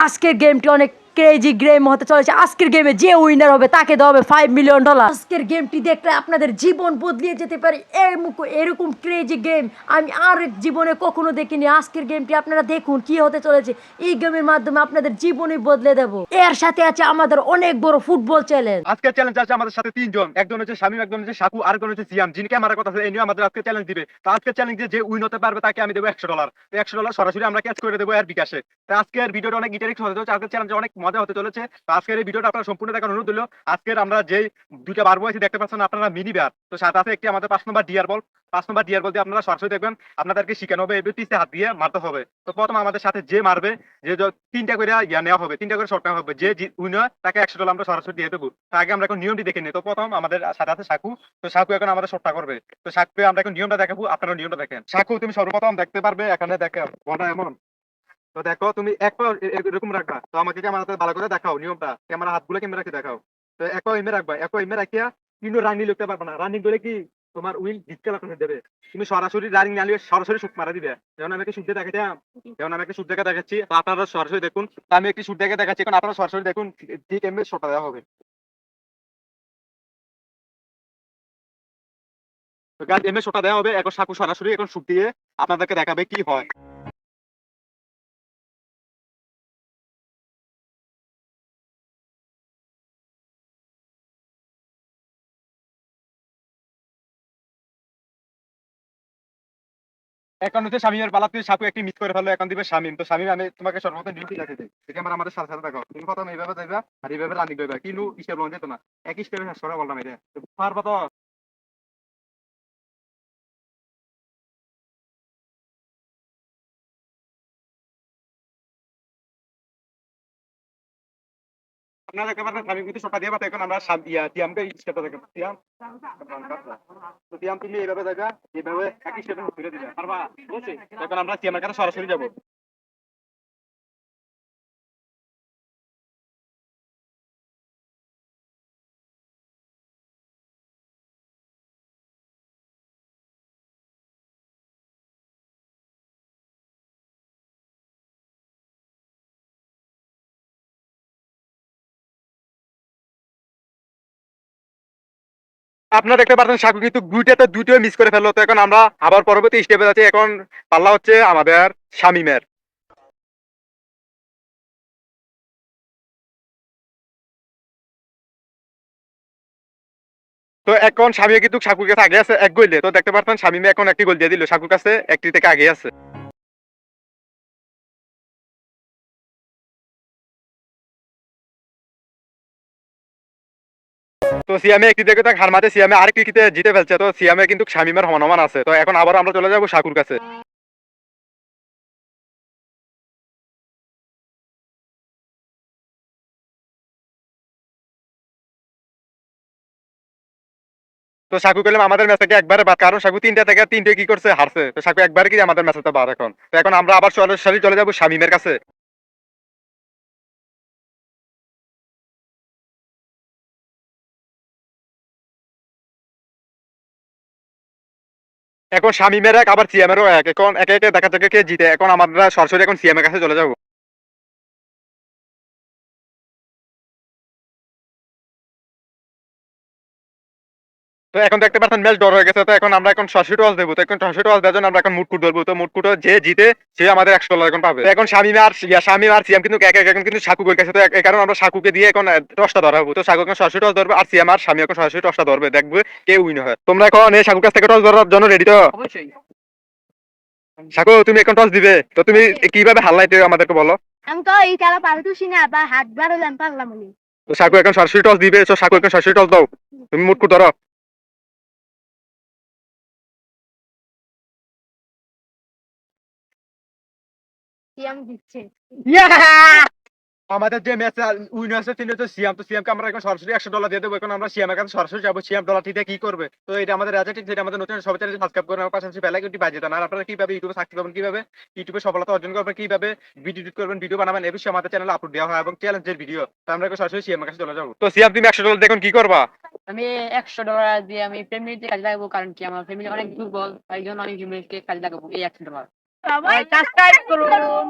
আজকের গেমটি অনেক ক্রেজি গেম হতে চলেছে। আজকের গেমে যে উইনার হবে, তাকে দেওয়া হবে ফাইভ মিলিয়ন ডলার আজকের গেমটি দেখলে আপনাদের জীবন বদলিয়ে যেতে পারে। এরকম ক্রেজি গেম আমি আর জীবনে কখনো দেখিনি। আজকের গেমটি আপনারা দেখুন কি হতে চলেছে। এই গেমের মাধ্যমে আপনাদের জীবনই বদলে দেব। এর সাথে আছে আমাদের অনেক বড় ফুটবল চ্যালেঞ্জ আজকের চ্যালেঞ্জ আছে আমাদের সাথে তিনজন। একজন হচ্ছে শামীম, একজন হচ্ছে সাকু, আর একজন হচ্ছে সিয়াম, যিনি ক্যামেরার কথা এই নিয়ে আমাদের আজকে চ্যালেঞ্জ দিবে। তো আজকের চ্যালেঞ্জ যে উইন হতে পারবে, তাকে আমি দেবো একশো ডলার একশো ডলার সরাসরি আমরা ক্যাচ করে দেবো এর বিকাশে। তো আজকের ভিডিওটা অনেক ইন্টারেক্ট হতে চলেছে। আজকের চ্যালেঞ্জ অনেক মজা হতে চলেছে। তো আজকের এই ভিডিওটা আপনারা সম্পূর্ণ দেখার অনুরোধ দিল আজকের আমরা যেই দুইটা বার বয়সী দেখতে পাচ্ছেন আপনারা মিনি বার। তো সাথে আছে একটি আমাদের পাঁচ নম্বর ডিয়ার বল পাঁচ নম্বর ডিয়ার বল দিয়ে আপনারা সরাসরি দেখবেন, আপনাদেরকে শিখানো হবে এবার পিছে হাত দিয়ে মারতে হবে। তো প্রথম আমাদের সাথে যে মারবে, যে তিনটা করে ইয়া নেওয়া হবে, তিনটা করে শর্ট নেওয়া হবে, যে উইনার তাকে একশো ডলার আমরা সরাসরি দিয়ে দেবো। আগে আমরা এখন নিয়মটি দেখে নিই। তো প্রথম আমাদের সাথে আছে সাকু। তো সাকু এখন আমাদের শর্টটা করবে। তো সাকুকে আমরা এখন নিয়মটা দেখাবো আপনারা নিয়মটা দেখেন। সাকু, তুমি সর্বপ্রথম দেখতে পারবে, এখানে দেখে বলটা এমন। তো দেখো, তুমি এক পা এরকম রাখবা। তো আমাকে ক্যামেরাতে ভালো করে দেখাও নিয়মটা। ক্যামেরা হাতগুলো ক্যামেরা রাখে দেখাও। তো এক এমে রাখবা। এক এমে রাখিয়া কিন্তু রানিং লিখতে পারবে না। রানিং করে কি তোমার উইল ডিসকাল করে দেবে। তুমি সরাসরি রানিং না সরাসরি শুট মারা দিবে। যেমন আমি একটা শুট দিয়ে যেমন আমি একটা শুট দেখে দেখাচ্ছি। তো আপনারা সরাসরি দেখুন। আমি একটি শুট দেখে দেখাচ্ছি। এখন আপনারা সরাসরি দেখুন ঠিক এমনি শটটা দেওয়া হবে। তো গাছ এমএ শটটা দেওয়া হবে। এখন সাকু সরাসরি এখন শুট দিয়ে আপনাদেরকে দেখাবে কি হয়। এখন হচ্ছে শামিমের পালা তুই সাপু একটি মিস করে ফেলো এখন দিবে শামিম তো শামিম আমি তোমাকে সর্বপ্রথম ডিউটি দেখে দিই ঠিক আমার আমাদের সাথে সাথে দেখো তুমি প্রথম এইভাবে যাইবা আর এইভাবে রানিং করবা। কিন্তু স্টেপ লোন যেত না এক স্টেপে শেষ বললাম এটা। পারবা তো? আপনারা দেখতে পারেন শামিম কিন্তু শটটা দিয়ে এখন আমরা ইয়া তিয়ামকে স্টেপটা দেখো তিয়াম তো তিয়াম তুমি এইভাবে দেখা এইভাবে একই স্টেপে ঘুরে দিবে। পারবা? এখন আমরা তিয়ামের কাছে সরাসরি যাব। আপনারা দেখতে পাচ্ছেন সাকু কিন্তু দুইটাতে দুটো মিস করে ফেলল। তো এখন আমরা আবার পরবর্তী স্টেপে যাচ্ছি। এখন পাল্লা হচ্ছে আমাদের শামিমের। তো এখন স্বামী কিন্তু সাকুর কাছে আগে আছে, এক গোল দিয়ে। তো দেখতে পাচ্ছেন স্বামী এখন একটি গোল দিয়ে দিল। সাকুর কাছে একটি থেকে আগে আছে। তো সিয়ামে একটি দেখে তাকে হার মাতে সিয়ামে আরেকটি কিতে জিতে ফেলছে? তো সিয়ামে কিন্তু শামিমের সমান আছে। তো এখন আবার আমরা চলে যাব সাকুর কাছে। তো সাকু করলাম আমাদের থেকে একবারে বাদ। কারণ সাকু তিনটা থেকে তিনটে কি করছে, হারছে। তো সাকু একবারে কি আমাদের ম্যাচে বাদ এখন? তো এখন আমরা আবার সরাসরি চলে যাব শামিমের কাছে। এখন শামিমের এক আবার সিএমেরও এক। এখন একে একে দেখা যাকে কে জিতে। এখন আমরা সরাসরি এখন সিএমের কাছে চলে যাব। তো এখন দেখতে পাচ্ছেন ম্যাচ ডর হয়ে গেছে। তো এখন আমরা এখন সরাসরি টস দেবো। তো এখন সরাসরি টস দেওয়ার জন্য আমরা এখন মুটকুট ধরবো। তো মুটকুট যে জিতে সে আমাদের একশো ডলার এখন পাবে। এখন শামিম আর শামিম আর সিয়াম কিন্তু এক এক এখন কিন্তু সাকু গোল গেছে তো এই কারণে আমরা সাকুকে দিয়ে এখন টসটা ধরা হব। তো সাকু এখন সরাসরি টস ধরবে আর সিয়াম আর স্বামী এখন সরাসরি টসটা ধরবে। দেখবে কে উইন হয়। তোমরা এখন এই সাকুর কাছ থেকে টস ধরার জন্য রেডি তো? অবশ্যই। সাকু তুমি এখন টস দিবে। তো তুমি কীভাবে হাল্লাইতে আমাদেরকে বলো? আমি তো এই খেলা পারতেছি না বা হাত বাড়ালাম পারলাম তো সাকু এখন সরাসরি টস দিবে। তো সাকু এখন সরাসরি টস দাও। তুমি মুটকুট ধরো। আমি দিচ্ছে। আমাদের যে ম্যাচ উইন হয়েছে তিনি হচ্ছে সিয়াম তো সিয়ামকে আমরা এখন সরাসরি একশো ডলার দিয়ে দেবো। এখন আমরা সিয়ামের কাছে সরাসরি যাব। সিয়াম ডলারটি দিয়ে কি করবে? তো এটা আমাদের রাজা টিম সেটা আমাদের নতুন সবাই চ্যানেল সাবস্ক্রাইব করে আমার পাশাপাশি বেলাইক একটি বাজিয়ে দেন। আর আপনারা কীভাবে ইউটিউবে সাকসেস পাবেন কীভাবে ইউটিউবে সফলতা অর্জন করবেন কীভাবে ভিডিও এডিট করবেন ভিডিও বানাবেন এই বিষয়ে আমাদের চ্যানেলে আপলোড দেওয়া হয় এবং চ্যালেঞ্জের ভিডিও তো আমরা এখন সরাসরি সিয়ামের কাছে চলে যাব। তো সিয়াম তুমি একশো ডলার দেখুন কি করবা? আমি একশো ডলার দিয়ে আমি ফ্যামিলিতে কাজে লাগাবো কারণ কি আমার ফ্যামিলি অনেক দুর্বল তাই জন্য আমি ফ্যামিলিকে কাজে লাগাবো এই একশো ডলার সবাই সাবস্ক্রাইব করুন।